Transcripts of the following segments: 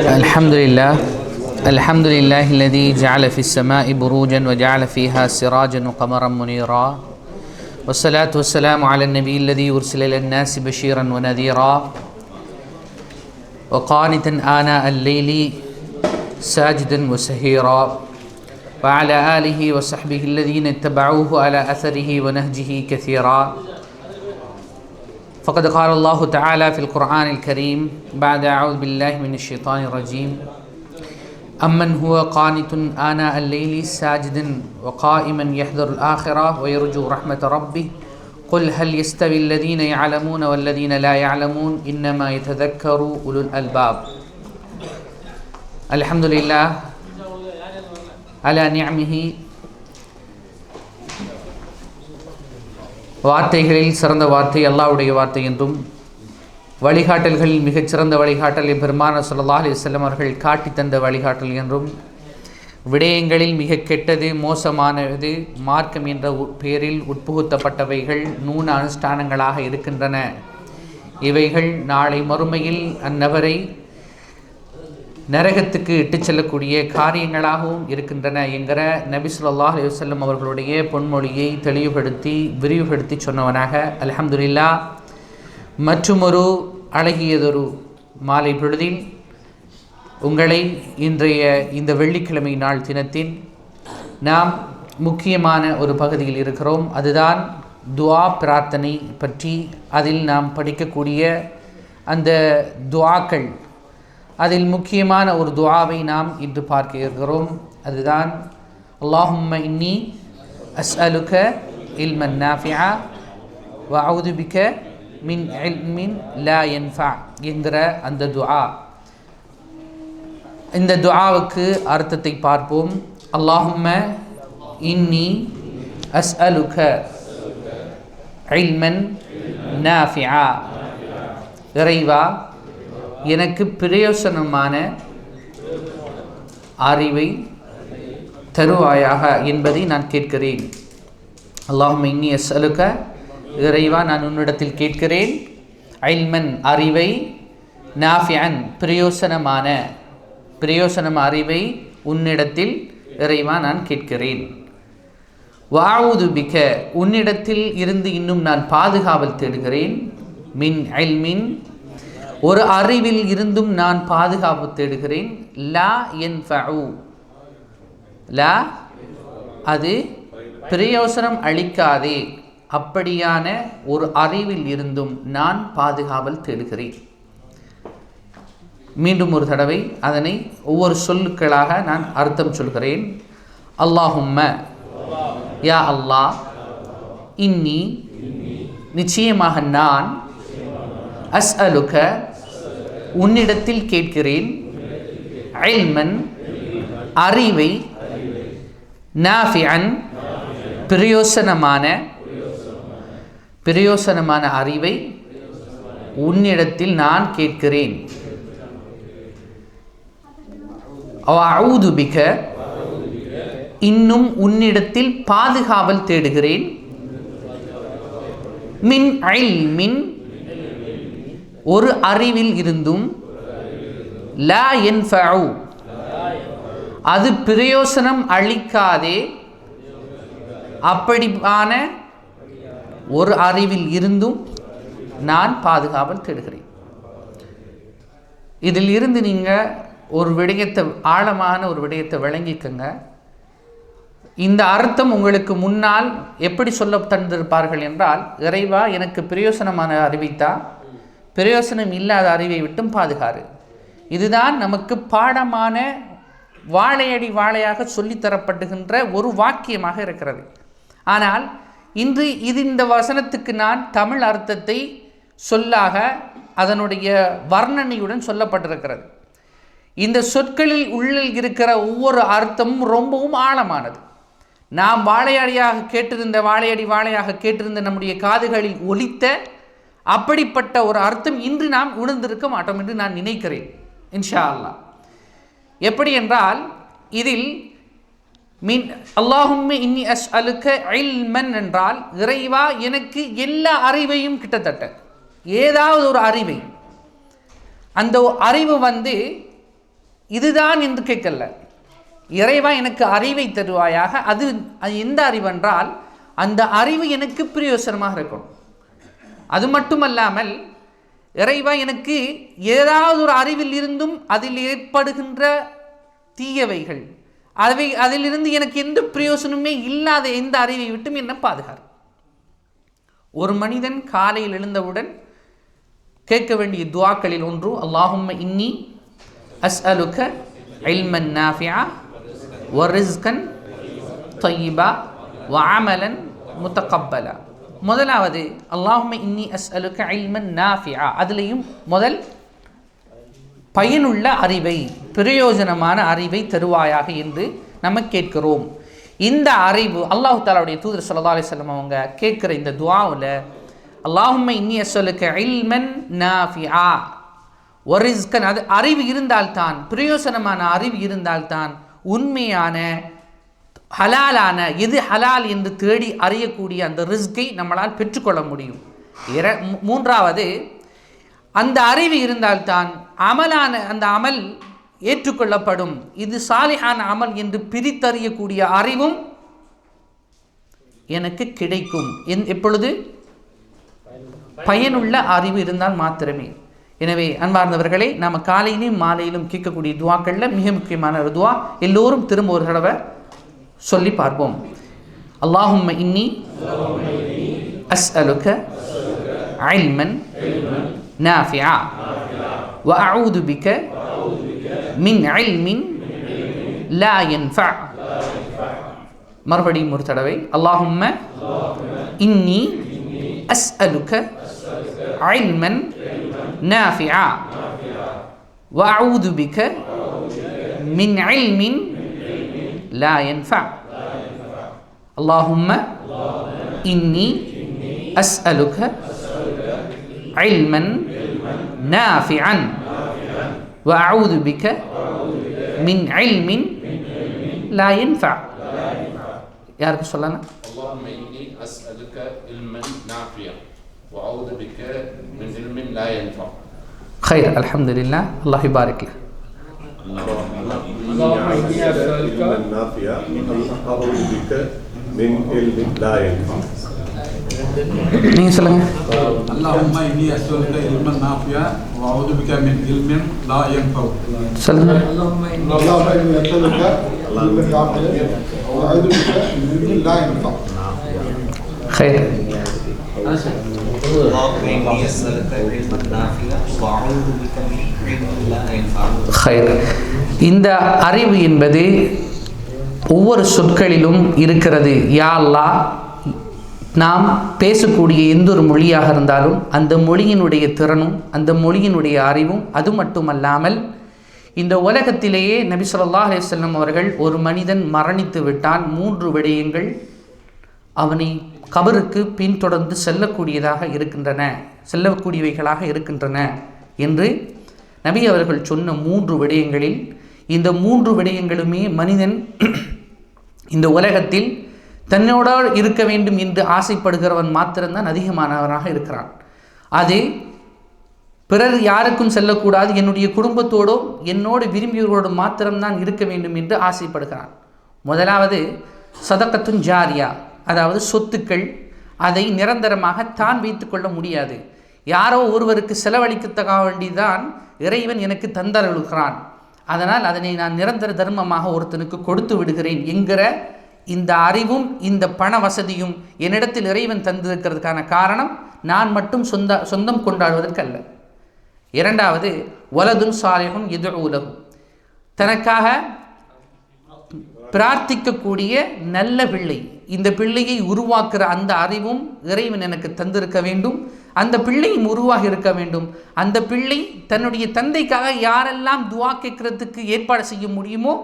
الحمد لله الحمد لله الذي جعل في السماء بروجا وجعل فيها سراجا وقمرا منيرا. والصلاة والسلام على النبي الذي أرسل إلى الناس بشيرا ونذيرا. وقانتا آناء الليل ساجدا وسهيرا. وعلى آله وصحبه الذين اتبعوه على أثره ونهجه كثيرا. فقد قال الله تعالى في القرآن الكريم بعد أعوذ بالله من الشيطان الرجيم. أمن هو قانت آناء الليل ساجدا وقائما يحذر الآخرة ويرجو رحمة ربه. قل هل يستوي الذين يعلمون والذين لا يعلمون؟ إنما يتذكر أولو الألباب. الحمد لله على نعمه வார்த்தைகளில் சிறந்த வார்த்தை அல்லாவுடைய வார்த்தை என்றும் வழிகாட்டல்களில் மிகச்சிறந்த வழிகாட்டல் பெருமான சொல்லலா அலைஹி வஸல்லம் அவர்கள் காட்டி தந்த வழிகாட்டல் என்றும் விடயங்களில் மிக கெட்டது மோசமானது மார்க்கம் என்ற உ- பெயரில் உட்புகுத்தப்பட்டவைகள் நூன அனுஷ்டானங்களாக இருக்கின்றன. இவைகள் நாளை மறுமையில் அந்நபரை நரகத்துக்கு இட்டு செல்லக்கூடிய காரியங்களாகவும் இருக்கின்றன என்கிற நபி ஸல்லல்லாஹு அவர்களுடைய பொன்மொழியை தெளிவுபடுத்தி விரிவுபடுத்தி சொன்னவனாக அல்ஹம்துலில்லா மற்றுமொரு அழகியதொரு மாலை பொழுதில் உங்களை இன்றைய இந்த வெள்ளிக்கிழமை நாள் தினத்தின் நாம் முக்கியமான ஒரு பகுதியில் இருக்கிறோம். அதுதான் துவா பிரார்த்தனை பற்றி அதில் நாம் படிக்கக்கூடிய அந்த துவாக்கள். அதில் முக்கியமான ஒரு துவாவை நாம் இன்று பார்க்க இருக்கிறோம். அதுதான் அல்லாஹும்ம இன்னி அஸ்அலுக இல்மன் நாஃபியா வ அவுது பிக மின் இல்மின் லா யன்ஃபா என்கிற அந்த துஆ. இந்த துஆவுக்கு அர்த்தத்தை பார்ப்போம். அல்லாஹும்ம இன்னி அஸ்அலுக இல்மன் நாஃபியா இறைவா எனக்கு பிரயோசனமான அறிவை தருவாயாக என்பதை நான் கேட்கிறேன். அல்லாஹும் இன்னி அஸ்அலுக இறைவா நான் உன்னிடத்தில் கேட்கிறேன். ஐல்மன் அறிவை நாஃபியன் பிரயோசனமான பிரயோசனம் அறிவை உன்னிடத்தில் இறைவா நான் கேட்கிறேன். வாவுது பிக்க உன்னிடத்தில் இருந்து இன்னும் நான் பாதுகாவல் தேடுகிறேன். மின் ஐல்மின் ஒரு அறிவில் இருந்தும் நான் பாதுகாப்பு தேடுகிறேன். லா என் லா அது பிரயோசனம் அளிக்காதே. அப்படியான ஒரு அறிவில் இருந்தும் நான் பாதுகாவல் தேடுகிறேன். மீண்டும் ஒரு தடவை அதனை ஒவ்வொரு சொல்லுக்களாக நான் அர்த்தம் சொல்கிறேன். அல்லாஹும்ம யா அல்லாஹ் இன்னி நிச்சயமாக நான் அஸ் அலுக உன்னிடத்தில் கேட்கிறேன். இல்மன் அறிவை நாஃபியன் பிரயோசனமான பிரயோசனமான அறிவை உன்னிடத்தில் நான் கேட்கிறேன். அவுது இன்னும் உன்னிடத்தில் பாதுகாவல் தேடுகிறேன். மின் மின் ஒரு அறிவில் இருந்தும் லா என்ஃபஉ அது பிரயோசனம் அளிக்காதே. அப்படியான ஒரு அறிவில் இருந்தும் நான் பாதுகாவல் தேடுகிறேன். இதில் இருந்து நீங்கள் ஒரு விடயத்தை ஆழமான ஒரு விடயத்தை விளங்கிக்கங்க. இந்த அர்த்தம் உங்களுக்கு முன்னால் எப்படி சொல்ல தந்திருப்பார்கள் என்றால் இறைவா எனக்கு பிரயோசனமான அறிவித்தா பிரயோசனம் இல்லாத அறிவை விட்டும் பாதுகாரு இதுதான் நமக்கு பாடமான வாழையடி வாழையாக சொல்லித்தரப்படுகின்ற ஒரு வாக்கியமாக இருக்கிறது. ஆனால் இன்று இது இந்த வசனத்துக்கு நான் தமிழ் அர்த்தத்தை சொல்லாக அதனுடைய வர்ணனையுடன் சொல்லப்பட்டிருக்கிறது. இந்த சொற்களில் உள்ளில் இருக்கிற ஒவ்வொரு அர்த்தமும் ரொம்பவும் ஆழமானது. நாம் வாழையடியாக கேட்டிருந்த வாழையடி வாழையாக கேட்டிருந்த நம்முடைய காதுகளில் ஒலித்த அப்படிப்பட்ட ஒரு அர்த்தம் இன்று நாம் உணர்ந்திருக்க மாட்டோம் என்று நான் நினைக்கிறேன் இன்ஷா அல்லாஹ் எப்படி என்றால் இதில் மீன் அல்லாஹும் இன்னி அஸ் அலுக்க இல்மன் என்றால் இறைவா எனக்கு எல்லா அறிவையும் கிட்டத்தட்ட ஏதாவது ஒரு அறிவை. அந்த அறிவு வந்து இதுதான் என்று கேட்கல. இறைவா எனக்கு அறிவை தருவாயாக. அது அது எந்த அறிவென்றால் அந்த அறிவு எனக்கு பிரயோசனமாக இருக்கும் அது மட்டுமல்லாமல் இறைவா எனக்கு ஏதாவது ஒரு அறிவில் இருந்தும் அதில் ஏற்படுகின்ற தீயவைகள். அவை அதிலிருந்து எனக்கு எந்த பிரயோசனமே இல்லாத எந்த அறிவை விட்டும் என்ன பாதுகாரு ஒரு மனிதன் காலையில் எழுந்தவுடன் கேட்க வேண்டிய துவாக்களில் ஒன்று அல்லாஹும் இன்னி அஸ் அஸ்அலுக இல்மன் நாஃபியா வரிஸ்கன் தொய்யிபா வாமலன் முத்தகப்பலா. முதலாவது அல்லாஹும்ம இன்னி அஸ் அலுக்க இல்மன் நாஃபியா அதுலேயும் முதல் பயனுள்ள அறிவை பிரயோஜனமான அறிவை தருவாயாக என்று நம்ம கேட்கிறோம். இந்த அறிவு அல்லாஹு தாலாவுடைய தூதர் சல்லா அலிஸ்லம் அவங்க கேட்குற இந்த துவாவில் அல்லாஹும்ம இன்னி அஸ்ஸலுக்க இல்மன் நாஃபியா ஒரிஸ்கன் அது அறிவு இருந்தால்தான் பிரயோசனமான அறிவு இருந்தால்தான் உண்மையான ஹலாலான எது ஹலால் என்று தேடி அறியக்கூடிய அந்த ரிஸ்கை நம்மளால் பெற்றுக்கொள்ள முடியும். இர மூன்றாவது அந்த அறிவு இருந்தால்தான் அமலான அந்த அமல் ஏற்றுக்கொள்ளப்படும். இது சாலிஹான அமல் என்று பிரித்தறியக்கூடிய அறிவும் எனக்கு கிடைக்கும். என் எப்பொழுது? பயனுள்ள அறிவு இருந்தால் மாத்திரமே. எனவே அன்பார்ந்தவர்களே நாம் காலையிலும் மாலையிலும் கேட்கக்கூடிய துவாக்களில் மிக முக்கியமான ஒரு துவா. எல்லோரும் திரும்ப ஒரு தடவை சொல்லி பார்ப்போம் அல்லாஹும்ம இன்னி அஸ்அலுக இல்மன் நாஃபிஆ وأعوذ بك من علم لا ينفع மறுபடியும் ஒரு தடவை அல்லாஹும்ம இன்னி அஸ்அலுக علما نافعا وأعوذ بك من علم لا ينفع. اللهم إني أسألك علما نافعا وأعوذ بك من علم لا ينفع. يا رب صلى الله اللهم إني أسألك علما نافعا وأعوذ بك من علم لا ينفع. خير الحمد لله. الله يبارك لك. اللهم إني أسألك علما نافعا أعوذ بك من علم لا ينفع நீங்கள் சொல்லுங்கள் اللهم إني أسألك علما نافعا وأعوذ بك من علم لا ينفع சொல்லுங்கள் اللهم إني أسألك علما نافعا وأعوذ بك من علم لا ينفع خير اللهم إني أسألك علما نافعا وأعوذ بك من علم لا ينفع خير இந்த அறிவு என்பது ஒவ்வொரு சொற்களிலும் இருக்கிறது யா அல்லாஹ் நாம் பேசக்கூடிய எந்த ஒரு மொழியாக இருந்தாலும் அந்த மொழியினுடைய திறனும் அந்த மொழியினுடைய அறிவும் அது மட்டுமல்லாமல் இந்த உலகத்திலேயே நபி ஸல்லல்லாஹு அலைஹி வஸல்லம் அவர்கள் ஒரு மனிதன் மரணித்து விட்டால் மூன்று விடயங்கள் அவனை கபருக்கு பின்தொடர்ந்து செல்லக்கூடியதாக இருக்கின்றன செல்லக்கூடியவைகளாக இருக்கின்றன என்று நபி அவர்கள் சொன்ன மூன்று விடயங்களில் இந்த மூன்று விடயங்களுமே மனிதன் இந்த உலகத்தில் தன்னோட இருக்க வேண்டும் என்று ஆசைப்படுகிறவன் மாத்திரம்தான் அதிகமானவனாக இருக்கிறான். அது பிறர் யாருக்கும் செல்லக்கூடாது என்னுடைய குடும்பத்தோடும் என்னோடு விரும்பியவர்களோடு மாத்திரம்தான் இருக்க வேண்டும் என்று ஆசைப்படுகிறான். முதலாவது சதக்கத்துன் ஜாரியா. அதாவது சொத்துக்கள் அதை நிரந்தரமாக தான் வைத்துக்கொள்ள முடியாது. யாரோ ஒருவருக்கு செலவழிக்கத்தக்க வேண்டிதான் இறைவன் எனக்கு தந்தருகிறான் அதனால் அதனை நான் நிரந்தர தர்மமாக ஒருத்தனுக்கு கொடுத்து விடுகிறேன் என்கிற இந்த அறிவும் இந்த பண வசதியும் என்னிடத்தில் இறைவன் தந்திருக்கிறதுக்கான காரணம் நான் மட்டும் சொந்த சொந்தம் கொண்டாடுவதற்கல்ல. இரண்டாவது வலதும் சாலைகும் எதிர் உலகும் தனக்காக பிரார்த்திக்கக்கூடிய நல்ல பிள்ளை. இந்த பிள்ளையை உருவாக்குற அந்த அறிவும் இறைவன் எனக்கு தந்திருக்க வேண்டும். அந்த பிள்ளையும் உருவாக இருக்க வேண்டும். அந்த பிள்ளை தன்னுடைய தந்தைக்காக யாரெல்லாம் துவா கேட்கறதுக்கு ஏற்பாடு செய்ய முடியுமோ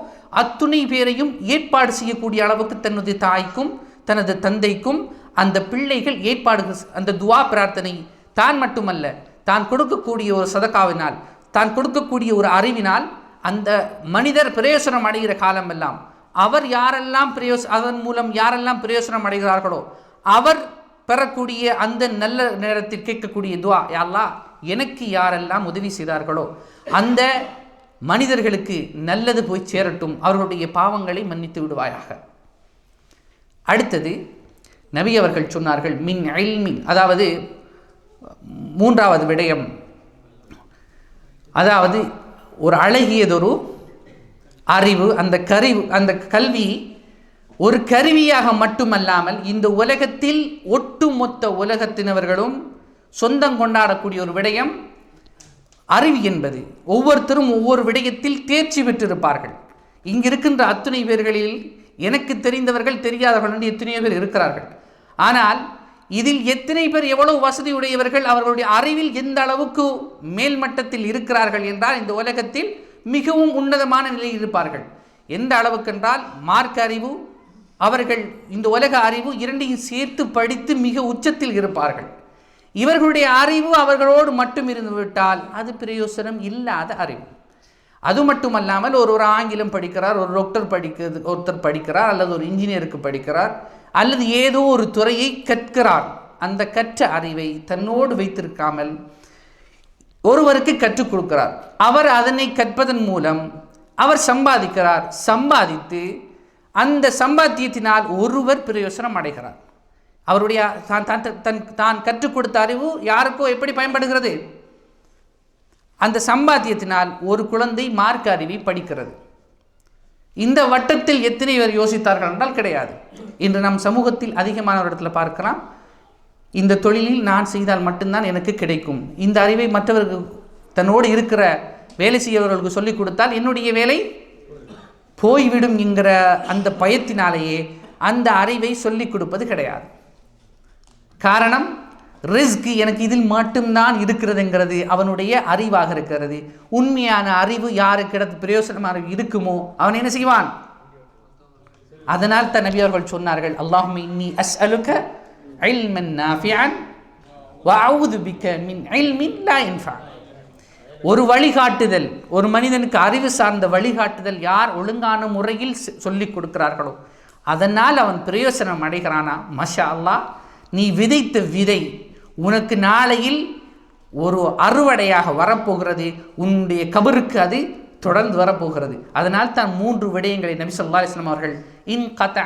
அத்துணை பேரையும் ஏற்பாடு செய்யக்கூடிய அளவுக்கு தன்னுடைய தாய்க்கும் தனது தந்தைக்கும் அந்த பிள்ளைகள் ஏற்பாடு அந்த துவா பிரார்த்தனை தான் மட்டுமல்ல தான் கொடுக்கக்கூடிய ஒரு சதக்காவினால் தான் கொடுக்கக்கூடிய ஒரு அறிவினால் அந்த மனிதர் பிரயோசனம் அடைகிற காலமெல்லாம் அவர் யாரெல்லாம் பிரயோச அதன் மூலம் யாரெல்லாம் பிரயோசனம் அடைகிறார்களோ அவர் பெறக்கூடிய அந்த நல்ல நேரத்தில் கேட்கக்கூடிய துவா யாரா அல்லாஹ் எனக்கு யாரெல்லாம் உதவி செய்தார்களோ அந்த மனிதர்களுக்கு நல்லது போய் சேரட்டும். அவர்களுடைய பாவங்களை மன்னித்து விடுவாயாக. அடுத்தது நபி அவர்கள் சொன்னார்கள் மின் மின் அதாவது மூன்றாவது விடயம். அதாவது ஒரு அழகியதொரு அறிவு அந்த கருவி அந்த கல்வி ஒரு கருவியாக மட்டுமல்லாமல் இந்த உலகத்தில் ஒட்டுமொத்த உலகத்தினவர்களும் சொந்தம் கொண்டாடக்கூடிய ஒரு விடயம் அறிவு என்பது. ஒவ்வொருத்தரும் ஒவ்வொரு விடயத்தில் தேர்ச்சி பெற்றிருப்பார்கள். இங்கு இருக்கின்ற அத்துணை பேர்களில் எனக்கு தெரிந்தவர்கள் தெரியாதவர்கள் என்று எத்தனையோ பேர் இருக்கிறார்கள். ஆனால் இதில் எத்தனை பேர் எவ்வளவு வசதி உடையவர்கள் அவர்களுடைய அறிவில் எந்த அளவுக்கு மேல்மட்டத்தில் இருக்கிறார்கள் என்றால் இந்த உலகத்தில் மிகவும் உன்னதமான நிலையில் இருப்பார்கள். எந்த அளவுக்கு என்றால் மார்க்க அறிவு அவர்கள் இந்த உலக அறிவு இரண்டையும் சேர்த்து படித்து மிக உச்சத்தில் இருப்பார்கள். இவர்களுடைய அறிவு அவர்களோடு மட்டும் இருந்துவிட்டால் அது பிரயோசனம் இல்லாத அறிவு. அது மட்டுமல்லாமல் ஒரு ஒரு ஆங்கிலம் படிக்கிறார் ஒரு டாக்டர் படிக்கிறது ஒருத்தர் படிக்கிறார் அல்லது ஒரு இன்ஜினியருக்கு படிக்கிறார் அல்லது ஏதோ ஒரு துறையை கற்கிறார். அந்த கற்ற அறிவை தன்னோடு வைத்திருக்காமல் ஒருவருக்கு கற்றுக் கொடுக்கிறார். அவர் அதனை கற்பதன் மூலம் அவர் சம்பாதிக்கிறார். சம்பாதித்து அந்த சம்பாத்தியத்தினால் ஒருவர் பிரயோசனம் அடைகிறார். அவருடைய தான் தான் தன் தான் கற்றுக் கொடுத்த அறிவு யாருக்கோ எப்படி பயன்படுகிறது? அந்த சம்பாத்தியத்தினால் ஒரு குழந்தை மார்க்க அறிவை படிக்கிறது. இந்த வட்டத்தில் எத்தனை பேர் யோசித்தார்கள் என்றால் கிடையாது. இன்று நம் சமூகத்தில் அதிகமான ஒரு இடத்துல பார்க்கலாம். இந்த தொழிலில் நான் செய்தால் மட்டும்தான் எனக்கு கிடைக்கும். இந்த அறிவை மற்றவர்கள் தன்னோடு இருக்கிற வேலை செய்யவர்களுக்கு சொல்லிக் கொடுத்தால் என்னுடைய வேலை போய்விடும் என்கிற அந்த பயத்தினாலேயே அந்த அறிவை சொல்லிக் கொடுப்பது கிடையாது. காரணம் ரிஸ்க் எனக்கு இதில் மட்டும்தான் இருக்கிறதுங்கிறது அவனுடைய அறிவாக இருக்கிறது. உண்மையான அறிவு யாருக்கு இடத்து பிரயோசனமாக இருக்குமோ அவன் என்ன செய்வான்? அதனால் தான் நபி அவர்கள் சொன்னார்கள் அல்லாஹும் இன்னி அஸ் அலுக்க இல்மன் நாஃபியான் வஅஊது பிக்க மின் இல்மின் லா இன்ஃபா. ஒரு வழிகாட்டுதல் ஒரு மனிதனுக்கு அறிவு சார்ந்த வழிகாட்டுதல் யார் ஒழுங்கான முறையில் செ- சொல்லிக் கொடுக்கிறார்களோ அதனால் அவன் பிரயோசனம் அடைகிறானா? மஷா அல்லாஹ் நீ விதைத்த விதை உனக்கு நாளையில் ஒரு அறுவடையாக வரப்போகிறது உன்னுடைய கபருக்கு அது தொடர்ந்து வரப்போகிறது. அதனால் தான் மூன்று விடயங்களை நபி சொல்லா இஸ்லாம் அவர்கள் இன் கதை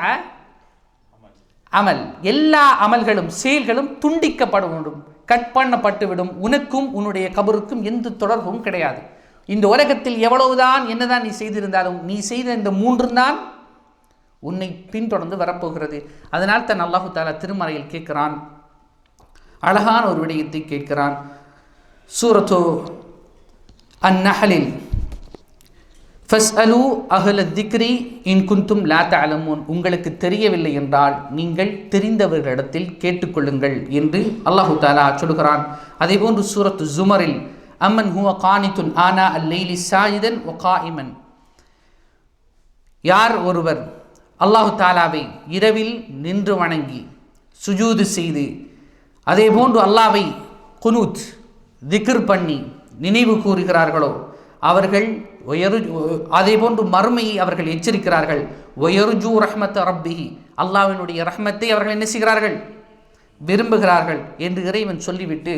அமல். எல்லா அமல்களும் செயல்களும் துண்டிக்கப்பட வேண்டும் கட் பண்ணப்பட்டுவிடும். உனக்கும் உன்னுடைய கபருக்கும் எந்த தொடர்பும் கிடையாது. இந்த உலகத்தில் எவ்வளவுதான் என்னதான் நீ செய்திருந்தாலும் நீ செய்த இந்த மூன்று தான் உன்னை பின்தொடர்ந்து வரப்போகிறது. அதனால் தன் அல்லாஹு தாலா திருமறையில் கேட்கிறான். அழகான ஒரு விடயத்தை கேட்கிறான். சூரத்து ஃபஸ் அலு அஹ்ல திக்ரி இன் குந்தும் லாத்த அலமோன் உங்களுக்கு தெரியவில்லை என்றால் நீங்கள் தெரிந்தவர்களிடத்தில் கேட்டுக்கொள்ளுங்கள் என்று அல்லாஹு தாலா சொல்கிறான். அதேபோன்று சூரத்து ஜுமரில் அம்மன் ஹுவ கானித்துன் ஆனா அல் லைலி சாயிதன் ஒ காயிமன். யார் ஒருவர் அல்லாஹு தாலாவை இரவில் நின்று வணங்கி சுஜூது செய்து அதே போன்று அல்லாவை குனூத் திக்ர் பண்ணி நினைவு கூறுகிறார்களோ அவர்கள் ஒயரு அதே போன்று மறுமையை அவர்கள் எச்சரிக்கிறார்கள். ஒயருஜூ ரஹ்மத் ரப்பிஹி. அல்லாவினுடைய ரஹ்மத்தை அவர்கள் என்ன செய்கிறார்கள்? விரும்புகிறார்கள் என்று இறைவன் சொல்லிவிட்டு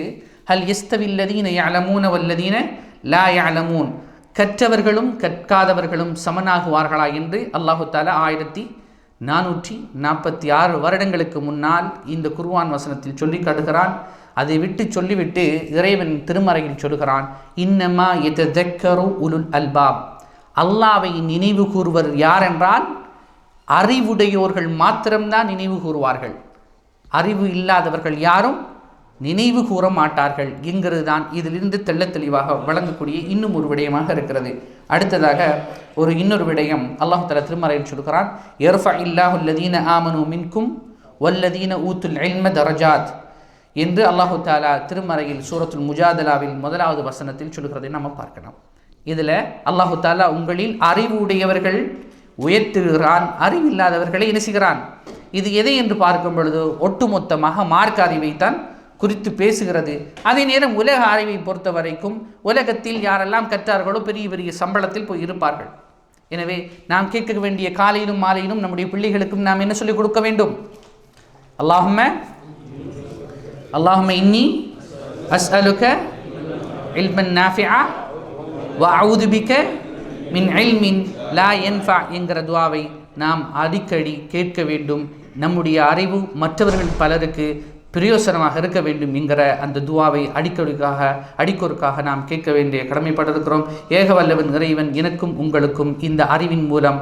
ஹல் எஸ்தவில்லதீன யலமூன வல்லதீன லா அலமூன் கற்றவர்களும் கற்காதவர்களும் சமனாகுவார்களா என்று அல்லாஹு தாலா ஆயிரத்தி நானூற்றி நாற்பத்தி ஆறு வருடங்களுக்கு முன்னால் இந்த குர்வான் வசனத்தில் சொல்லி காட்டுகிறான். அதை விட்டு சொல்லிவிட்டு இறைவன் திருமறையில் சொல்கிறான் இன்னமா எதக்கரு உலுல் அல்பாப். அல்லாவை நினைவு கூறுவர் யார் என்றால் அறிவுடையோர்கள் மாத்திரம்தான் நினைவு கூறுவார்கள். அறிவு இல்லாதவர்கள் யாரும் நினைவு கூற மாட்டார்கள் என்கிறது தான் இதிலிருந்து தெள்ளத் தெளிவாக வழங்கக்கூடிய இன்னும் ஒரு விடயமாக இருக்கிறது. அடுத்ததாக ஒரு இன்னொரு விடயம் அல்லாஹு தலா திருமறையில் சொல்கிறான் எர்ஃபா இல்லாஹுல்லதீன ஆமனு மின்கும் வல்லதீன ஊத்துல் இல்ம தரஜாத். என்று அல்லாஹு தாலா திருமறையில் சூரத்துல் முஜாதலாவில் முதலாவது வசனத்தில் சொல்கிறதை நம்ம பார்க்கலாம். இதில் அல்லாஹு தாலா உங்களில் அறிவு உடையவர்கள் உயர்த்துகிறான் அறிவில்லாதவர்களை இணைசுகிறான் இது எதை என்று பார்க்கும் பொழுது ஒட்டுமொத்தமாக மார்க்க அறிவைத்தான் குறித்து பேசுகிறது. அதே நேரம் உலக அறிவை பொறுத்த வரைக்கும் உலகத்தில் யாரெல்லாம் கற்றார்களோ பெரிய பெரிய சம்பளத்தில் போய் இருப்பார்கள். எனவே நாம் கேட்க வேண்டிய காலையிலும் மாலையிலும் நம்முடைய பிள்ளைகளுக்கும் நாம் என்ன சொல்லிக் கொடுக்க வேண்டும்? அல்லாஹுமே அல்லாஹும்ம இன்னி அஸ்அலுக இல்மன் நாஃபிஆ வஅஊதுபிக்க மின் இல்மின் லா என்ஃபா என்கிற துவாவை நாம் அடிக்கடி கேட்க வேண்டும். நம்முடைய அறிவு மற்றவர்கள் பலருக்கு பிரயோசனமாக இருக்க வேண்டும் என்கிற அந்த துவாவை அடிக்கடிக்காக அடிக்கொருக்காக நாம் கேட்க வேண்டிய கடமைப்பட்டிருக்கிறோம். ஏகவல்லவன் இறைவன் எனக்கும் உங்களுக்கும் இந்த அறிவின் மூலம்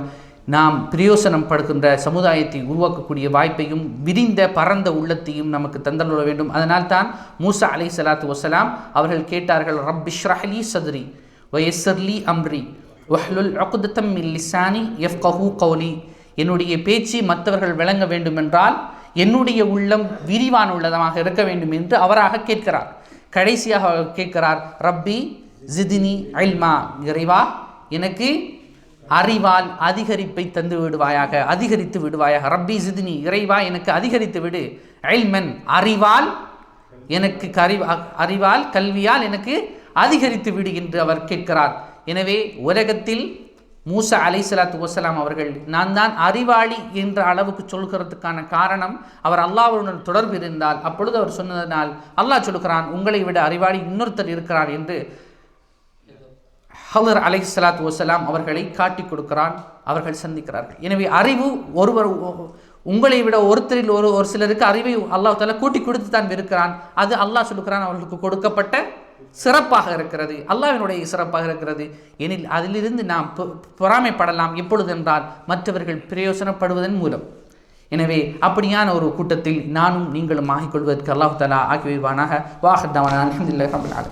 நாம் பிரயோசனம் படுகின்ற சமுதாயத்தை உருவாக்கக்கூடிய வாய்ப்பையும் விரிந்த பரந்த உள்ளத்தையும் நமக்கு தந்தள்ள வேண்டும். அதனால் தான் மூசா அலை சலாத்து வசலாம் அவர்கள் கேட்டார்கள் ரப்பிஷ்ரஹலி சதுரி வயசர்லி அம்ரி வஹ்லுல் அகுதத்தம் மின் எஃப் கஹூ கௌலி. என்னுடைய பேச்சு மற்றவர்கள் விளங்க வேண்டுமென்றால் என்னுடைய உள்ளம் விரிவான உள்ளதமாக இருக்க வேண்டும் என்று அவராக கேட்கிறார். கடைசியாக கேட்கிறார் ரப்பி ஜிதினி அல்மா இறைவா எனக்கு அறிவால் அதிகரிப்பை தந்து விடுவாயாக அதிகரித்து விடுவாயாக. ரப்பி ஜிதினி இறைவா எனக்கு அதிகரித்து விடு. அல்மன் அறிவால் எனக்கு கறி அறிவால் கல்வியால் எனக்கு அதிகரித்து விடு என்று அவர் கேட்கிறார். எனவே உலகத்தில் மூசா அலை சலாத்து வசலாம் அவர்கள் நான் தான் அறிவாளி என்ற அளவுக்கு சொல்கிறதுக்கான காரணம் அவர் அல்லாவுடன் தொடர்பு இருந்தால் அப்பொழுது அவர் சொன்னதனால் அல்லாஹ் சொல்கிறான் உங்களை விட அறிவாளி இன்னொருத்தர் இருக்கிறார் என்று ஹலர் அலை சலாத் வசலாம் அவர்களை காட்டி கொடுக்கிறான் அவர்கள் சந்திக்கிறார்கள். எனவே அறிவு ஒருவர் உங்களை விட ஒருத்தரில் ஒரு ஒரு சிலருக்கு அறிவை அல்லாஹ் தலா கூட்டி கொடுத்து தான் இருக்கிறான். அது அல்லாஹ் சொல்லுகிறான் அவர்களுக்கு கொடுக்கப்பட்ட சிறப்பாக இருக்கிறது. அல்லாவினுடைய சிறப்பாக இருக்கிறது. எனில் அதிலிருந்து நாம் பொ- பொறாமைப்படலாம் எப்பொழுதென்றால் மற்றவர்கள் பிரயோசனப்படுவதன் மூலம். எனவே அப்படியான ஒரு கூட்டத்தில் நானும் நீங்களும் ஆகிக்கொள்வதற்கு அல்லாஹ் தாலா ஆக்கி வைவானாக வாஹத்தான அலமதுல்லாஹ்